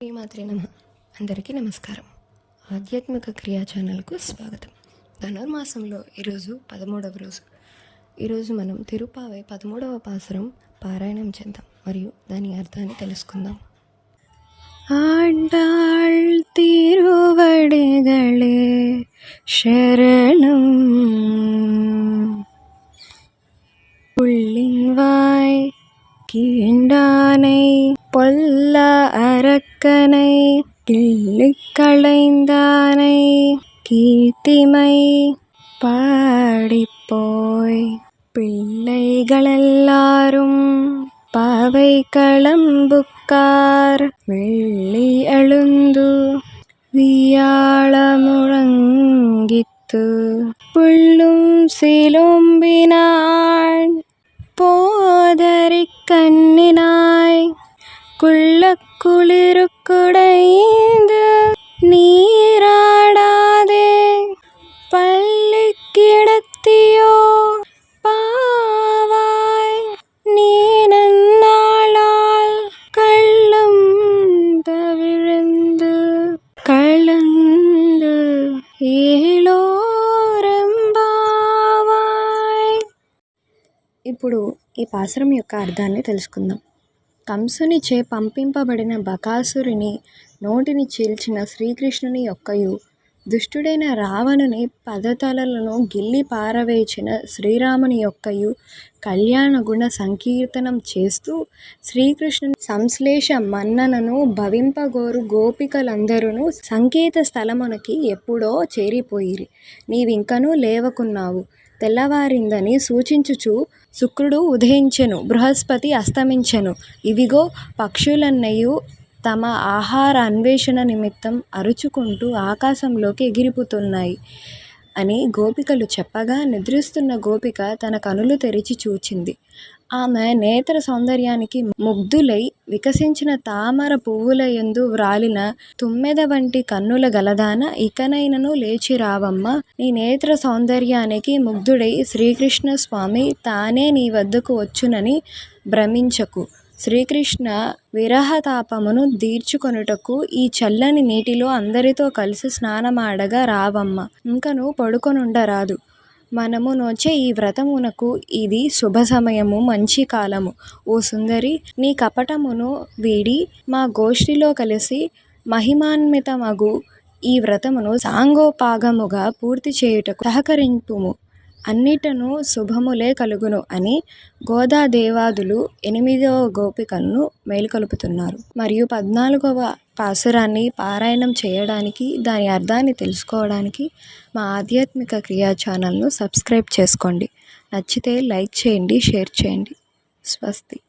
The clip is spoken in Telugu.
శ్రీమాత్రే నమ అందరికీ నమస్కారం ఆధ్యాత్మిక క్రియా ఛానల్కు స్వాగతం ధనుర్మాసంలో ఈరోజు పదమూడవ రోజు ఈరోజు మనం తిరుపావై పదమూడవ పాసురం పారాయణం చేద్దాం మరియు దాని అర్థాన్ని తెలుసుకుందాం ఆండాళ్ తిరువడిగళే శరణం புள்ளின்வாய் கீண்டானை பொல்ல அரக்கனை கிள்ளிக் களைந்தானை கீர்த்திமை பாடிப்போய். பிள்ளைகளெல்லாரும் பாவை களம்புக்கார் வெள்ளி அழுந்து வியாழ முழங்கித்து புள்ளும் சிலும்பினாள் போதறி கண்ணினாய் குள்ளக்குளிருக்குடைந்து நீராடாதே பள்ளி கிடத்தியோ பாவாய் நீ நன்னாளால் கள்ளம் தவிழ்ந்து கலந்து ఏలోరంబావాయ్ ఇప్పుడు ఈ పాసురం యొక్క అర్థాన్ని తెలుసుకుందాం కంసునిచే పంపింపబడిన బకాసురుని నోటిని చీల్చిన శ్రీకృష్ణుని యొక్కయు. దుష్టుడైన రావణుని పదతలలను గిల్లి పారవేచిన శ్రీరాముని యొక్కయు కళ్యాణ గుణ సంకీర్తనం చేస్తూ శ్రీకృష్ణుని సంశ్లేష మన్ననను భవింపగోరు గోపికలందరూ సంకేత స్థలమునకి ఎప్పుడో చేరిపోయిరి. నీవింకనూ లేవకున్నావు. తెల్లవారిందని సూచించుచు శుక్రుడు ఉదయించెను బృహస్పతి అస్తమించెను. ఇవిగో పక్షులన్నయు తమ ఆహార అన్వేషణ నిమిత్తం అరుచుకుంటూ ఆకాశంలోకి ఎగిరిపోతున్నాయి అని గోపికలు చెప్పగా నిద్రిస్తున్న గోపిక తన కనులు తెరిచి చూచింది. ఆమె నేత్ర సౌందర్యానికి ముగ్ధులై వికసించిన తామర పువ్వుల యందు వ్రాలిన తుమ్మెద వంటి కన్నుల గలదాన ఇకనైనను లేచి రావమ్మ నీ నేత్ర సౌందర్యానికి ముగ్ధుడై శ్రీకృష్ణ స్వామి తానే నీ వద్దకు వచ్చునని భ్రమించకు. శ్రీకృష్ణ విరహతాపమును దీర్చుకొనుటకు ఈ చల్లని నీటిలో అందరితో కలిసి స్నానమాడగా రావమ్మ. ఇంకను పడుకొనుండరాదు. మనము నోచే ఈ వ్రతమునకు ఇది శుభ సమయము మంచి కాలము. ఓ సుందరి నీ కపటమును వీడి మా గోష్ఠిలో కలిసి మహిమాన్వితమగు ఈ వ్రతమును సాంగోపాగముగా పూర్తి చేయుటకు సహకరింపుము అన్నిటను శుభములే కలుగును అని గోదాదేవాదులు ఎనిమిదవ గోపికను మేలుకొలుపుతున్నారు. మరియు పద్నాలుగవ పాసురాన్ని పారాయణం చేయడానికి దాని అర్థాన్ని తెలుసుకోవడానికి మా ఆధ్యాత్మిక క్రియా ఛానల్ను సబ్స్క్రైబ్ చేసుకోండి. నచ్చితే లైక్ చేయండి షేర్ చేయండి. స్వస్తి.